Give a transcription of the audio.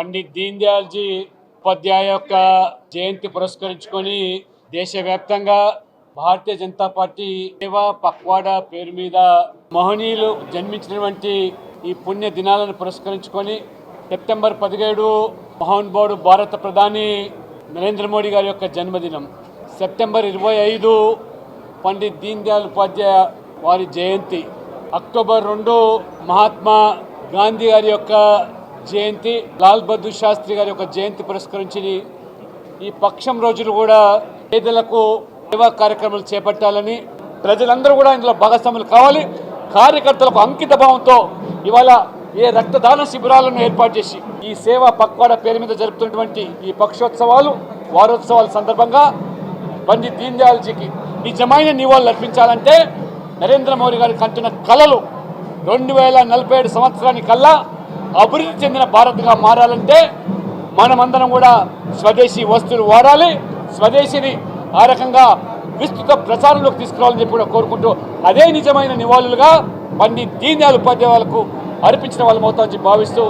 పండిత్ దీన్ దయాల్జీ ఉపాధ్యాయ యొక్క జయంతి పురస్కరించుకొని దేశవ్యాప్తంగా భారతీయ జనతా పార్టీ సేవా పక్వాడా పేరు మీద మహనీయులు జన్మించినటువంటి ఈ పుణ్య దినాలను పురస్కరించుకొని సెప్టెంబర్ పదిహేడు మహానుభావుడు భారత ప్రధాని నరేంద్ర మోడీ గారి యొక్క జన్మదినం. సెప్టెంబర్ ఇరవై ఐదు పండిత్ దీన్ దయాళ్ ఉపాధ్యాయ వారి జయంతి. అక్టోబర్ రెండు మహాత్మా గాంధీ గారి యొక్క జయంతి. లాల్ బహదూర్ శాస్త్రి గారి యొక్క జయంతి పురస్కరించి ఈ పక్షం రోజులు కూడా పేదలకు సేవా కార్యక్రమాలు చేపట్టాలని ప్రజలందరూ కూడా ఇందులో భాగస్వాములు కావాలి. కార్యకర్తలకు అంకిత భావంతో ఇవాళ ఏ రక్తదాన శిబిరాలను ఏర్పాటు చేసి ఈ సేవా పక్వాడ పేరు మీద జరుపుతున్నటువంటి ఈ పక్షోత్సవాలు వారోత్సవాల సందర్భంగా పండిత్ దీన్ దయాల్జీకి నిజమైన నివాళులు అర్పించాలంటే నరేంద్ర మోడీ గారి అంటున్న కళలు రెండు వేల నలభై ఏడు సంవత్సరానికల్లా అభివృద్ధి చెందిన భారత్గా మారాలంటే మనమందరం కూడా స్వదేశీ వస్తువులు వాడాలి. స్వదేశీని ఆ రకంగా విస్తృత ప్రచారంలోకి తీసుకురావాలని చెప్పి కూడా కోరుకుంటూ అదే నిజమైన నివాళులుగా పండిత్ దీన్ దయాళ్ ఉపాధ్యాయులకు అర్పించిన వాళ్ళం అవుతామని భావిస్తూ